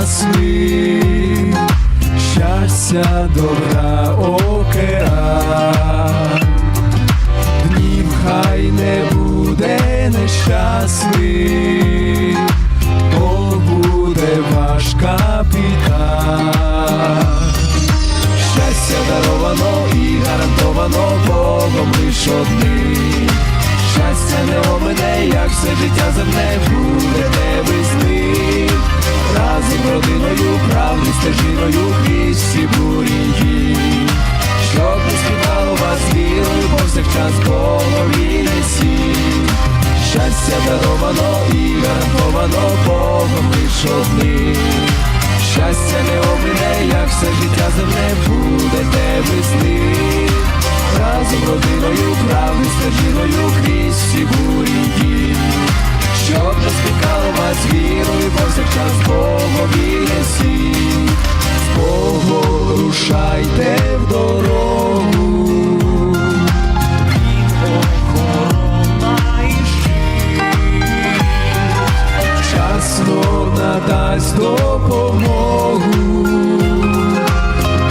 спасли, щастя, добра океан, днів хай не буде нещасний, то буде ваш капітан. Щастя даровано і гарантовано Богом лиш одним, щастя не обмине. Лиш. Щастя не обмине, як все життя земне будете весни. Разом родиною, правди стежиною крізь всі бурі дні. Щоб не спікала вас вірою, надасть допомогу.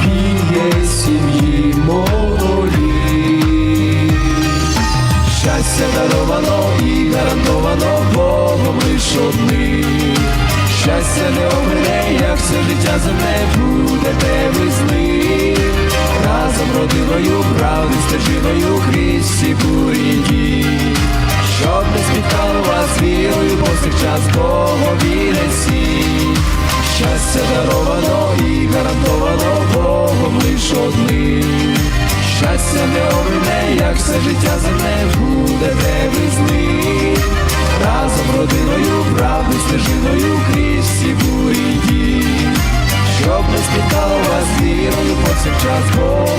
Він є сім'ї молоді. Щастя даровано і гарантовано Богом лиш одним. Щастя не обмине, як все життя земне будете ви з ним. Разом родиною, правди стежиною крізь всі лиш одним. Щастя не обмине, як все життя земне буде тебе з ним. Разом родиною, правди стежиною крізь всі бурі дні. Щоб не спітало вас вірою, повсякчас Богові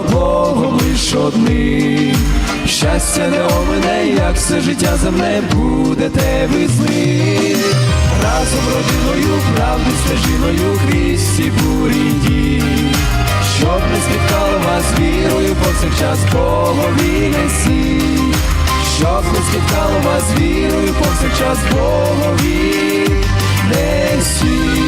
Богом лиш одним. Щастя не омине, як все життя земне будете ви з ним. Разом родиною, правди стежиною крізь всі бурі дні. Щоб не спіткало вас вірою, повсякчас Богові несі. Щоб не спіткало вас вірою, повсякчас Богові несі.